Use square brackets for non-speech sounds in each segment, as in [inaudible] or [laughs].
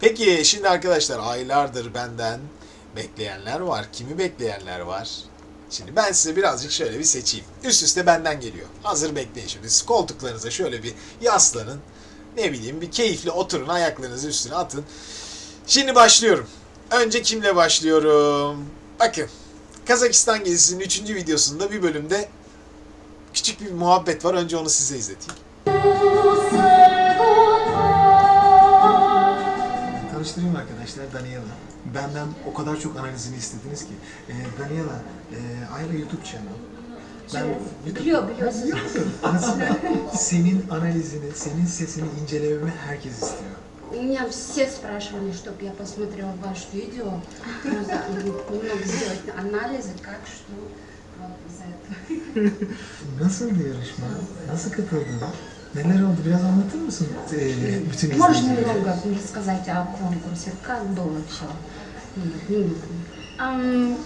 Peki şimdi arkadaşlar aylardır benden bekleyenler var. Kimi bekleyenler var? Şimdi ben size birazcık şöyle bir seçeyim. Üst üste benden geliyor. Hazır bekleyin şimdi. Siz koltuklarınıza şöyle bir yaslanın. Ne bileyim bir keyifli oturun ayaklarınızı üstüne atın. Şimdi başlıyorum. Önce kimle başlıyorum? Bakın. Kazakistan gezisinin 3. videosunda bir bölümde küçük bir muhabbet var. Önce onu size izleteyim. Tanıştırayım arkadaşlar Daniela. Benden o kadar çok analizini istediniz ki. Ee, Daniela, e, Ayla YouTube channel. Ben Biliyor, biliyorsun. Biliyorum. Aslında senin analizini, senin sesini incelememi herkes istiyor. У меня все спрашивали, чтобы я посмотрела ваше видео. Просто Немного сделать анализы, как, что. Вот из-за этого. Nasıldı yarışma? Nasıl katıldın? Neler oldu? Biraz anlatır mısın? Ee, bütün Можешь izleyicilere? немного рассказать о конкурсе? Как было все?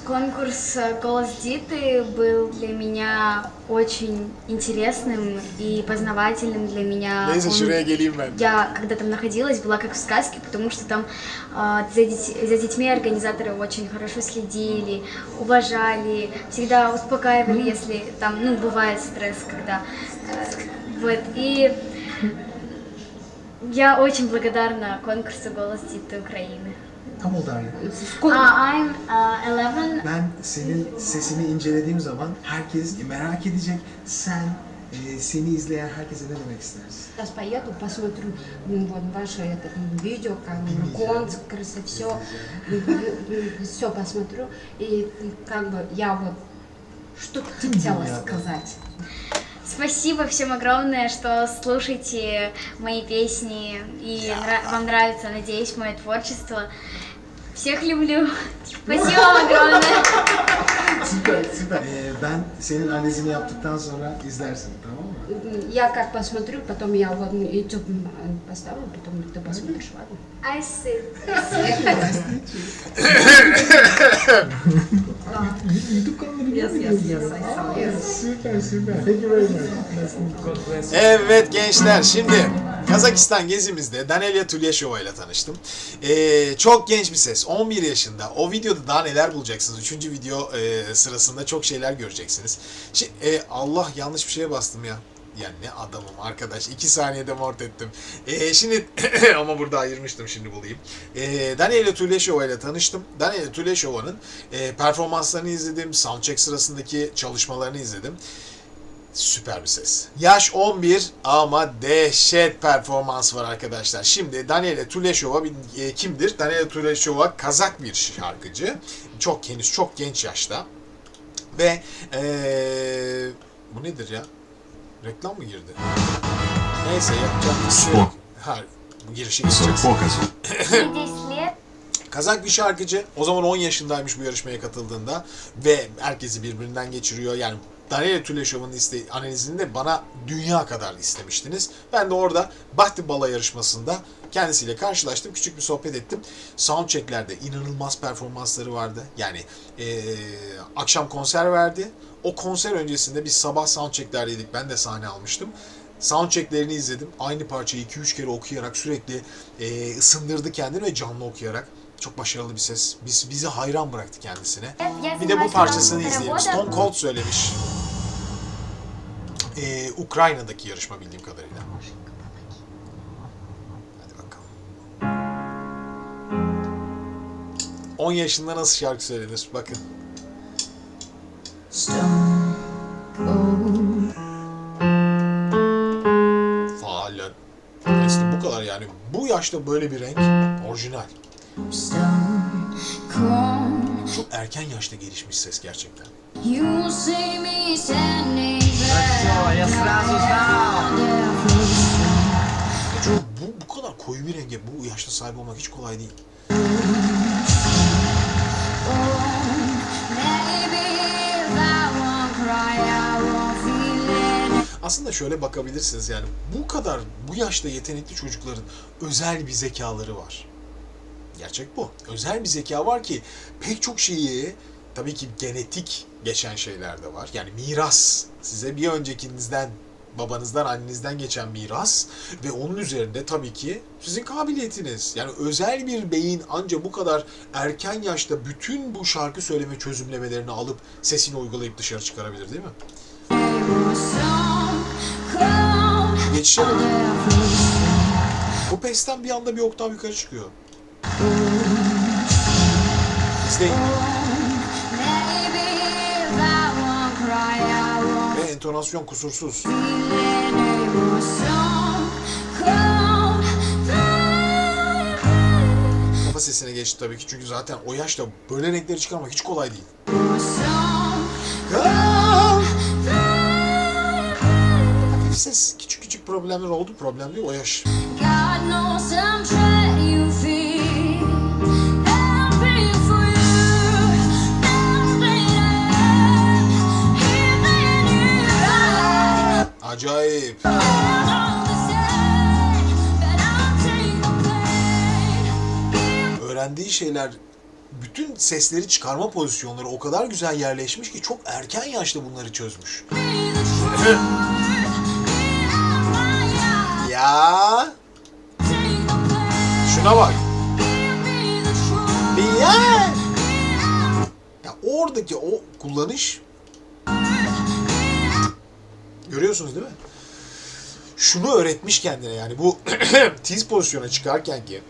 Конкурс э, «Голос Диты» был для меня очень интересным и познавательным для меня. Он-. Я, когда там находилась, была как в сказке, потому что там а, за, дет- за детьми организаторы очень хорошо следили, уважали, всегда успокаивали, если там, ну, бывает стресс, когда... э, вот, и я очень благодарна конкурсу «Голос Диты Украины». Are you? Сколько? Uh, I'm uh, 11 Ben senin sesini incelediğim zaman herkes merak edecek. Sen, e, seni izleyen herkese ne demek istersin? Сейчас поеду, посмотрю вот ваше это, видео, как бы, конкурсы, все, все посмотрю. И как бы я вот что-то хотела сказать. Спасибо всем огромное, что слушаете мои песни и нра- вам нравится, надеюсь, мое творчество. Всех люблю. Спасибо вам огромное. Süper, süper. Ee, ben senin analizini yaptıktan sonra izlersin, tamam mı? Я как посмотрю, потом я вот на YouTube поставлю, потом ты посмотришь, ладно? I see. [laughs] YouTube kanalını Yes, yes, yes, I saw, yes. Süper, süper. Thank you very much. Evet gençler, şimdi Kazakistan gezimizde Danelia Tulyashova ile tanıştım. Ee, çok genç bir ses, 11 yaşında. O videoda daha neler bulacaksınız? Üçüncü video e, sırasında çok şeyler göreceksiniz. Şi- e, Allah yanlış bir şeye bastım ya. Yani ne adamım arkadaş. 2 saniyede mort ettim. Ee, şimdi [coughs] ama burada ayırmıştım şimdi bulayım. Ee, Daniela Tuleshova ile tanıştım. Daniela Tuleshova'nın e, performanslarını izledim. Soundcheck sırasındaki çalışmalarını izledim. Süper bir ses. Yaş 11 ama dehşet performans var arkadaşlar. Şimdi Daniela Tuleshova bir- e, kimdir? Daniela Tuleshova Kazak bir şarkıcı. Çok henüz çok genç yaşta. Ve e, bu nedir ya? Reklam mı girdi? Neyse yapacağım bir şey yok. Ha, bu girişi geçeceğiz. [laughs] Kazak bir şarkıcı. O zaman 10 yaşındaymış bu yarışmaya katıldığında ve herkesi birbirinden geçiriyor. Yani Darya Tüleşov'un iste- analizini bana dünya kadar istemiştiniz. Ben de orada Bahti Bala yarışmasında kendisiyle karşılaştım. Küçük bir sohbet ettim. Soundcheck'lerde inanılmaz performansları vardı. Yani ee, akşam konser verdi. O konser öncesinde biz sabah soundcheck'lerdeydik. Ben de sahne almıştım soundchecklerini izledim. Aynı parçayı 2-3 kere okuyarak sürekli e, ısındırdı kendini ve canlı okuyarak. Çok başarılı bir ses. Biz, bizi hayran bıraktı kendisine. Bir de bu parçasını izleyelim. Stone Cold söylemiş. E, Ukrayna'daki yarışma bildiğim kadarıyla. Hadi bakalım. 10 yaşında nasıl şarkı söylenir? Bakın. Faalen. İşte bu kadar yani. Bu yaşta böyle bir renk orijinal. Çok erken yaşta gelişmiş ses gerçekten. You see me standing No bu, bu kadar koyu bir renge bu yaşta sahip olmak hiç kolay değil. Aslında şöyle bakabilirsiniz yani bu kadar bu yaşta yetenekli çocukların özel bir zekaları var. Gerçek bu. Özel bir zeka var ki pek çok şeyi tabii ki genetik geçen şeyler de var. Yani miras size bir öncekinizden babanızdan, annenizden geçen miras ve onun üzerinde tabii ki sizin kabiliyetiniz. Yani özel bir beyin ancak bu kadar erken yaşta bütün bu şarkı söyleme çözümlemelerini alıp sesini uygulayıp dışarı çıkarabilir değil mi? Geçişe bakın. Bu pesten bir anda bir oktav yukarı çıkıyor. İzleyin. Entonasyon kusursuz. Kafa sesine geçti tabii ki çünkü zaten o yaşta böyle renkleri çıkarmak hiç kolay değil. Hafif ses küçük küçük problemler oldu. Problem değil o yaş. God knows I'm blame. Öğrendiği şeyler bütün sesleri çıkarma pozisyonları o kadar güzel yerleşmiş ki çok erken yaşta bunları çözmüş. Ya şuna bak. Ya. Ya oradaki o kullanış görüyorsunuz değil mi? Şunu öğretmiş kendine yani bu [clears throat] tiz pozisyona çıkarken ki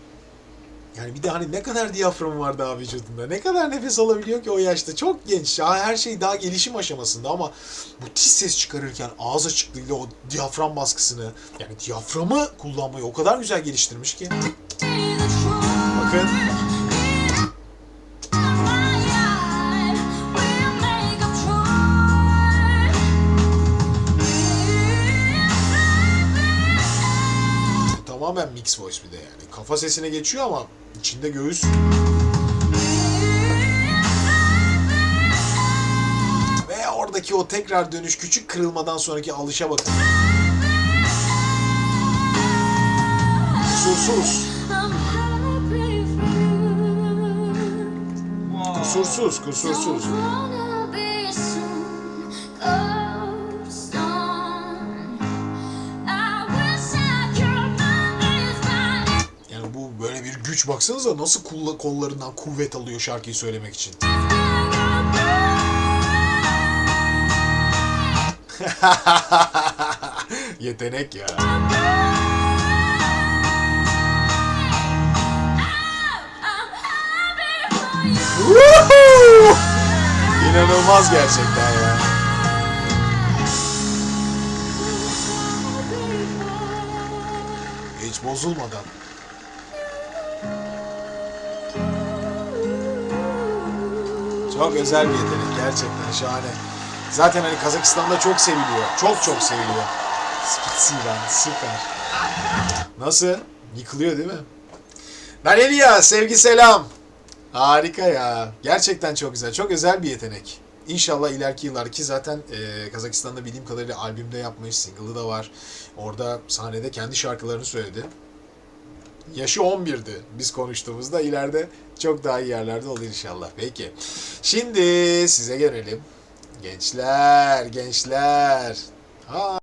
yani bir de hani ne kadar diyaframı var daha vücudunda. Ne kadar nefes alabiliyor ki o yaşta. Çok genç. Ya her şey daha gelişim aşamasında ama bu tiz ses çıkarırken ağız açıklığıyla o diyafram baskısını yani diyaframı kullanmayı o kadar güzel geliştirmiş ki. Bakın. Tamamen mix voice bir de yani. Kafa sesine geçiyor ama içinde göğüs. Ve oradaki o tekrar dönüş küçük kırılmadan sonraki alışa bakın. Kusursuz. Kusursuz, kusursuz. Güç baksanıza nasıl kulla- kollarından kuvvet alıyor şarkıyı söylemek için. [laughs] Yetenek ya. İnanılmaz gerçekten ya. Hiç bozulmadan. Çok özel bir yetenek gerçekten şahane. Zaten hani Kazakistan'da çok seviliyor. Çok çok seviliyor. Spitsivan süper. Nasıl? Yıkılıyor değil mi? Danelia sevgi selam. Harika ya. Gerçekten çok güzel. Çok özel bir yetenek. İnşallah ileriki yıllar ki zaten e, Kazakistan'da bildiğim kadarıyla albümde yapmış, single'ı da var. Orada sahnede kendi şarkılarını söyledi. Yaşı 11'di biz konuştuğumuzda. ileride çok daha iyi yerlerde olur inşallah. Peki. Şimdi size gelelim. Gençler, gençler. Ha.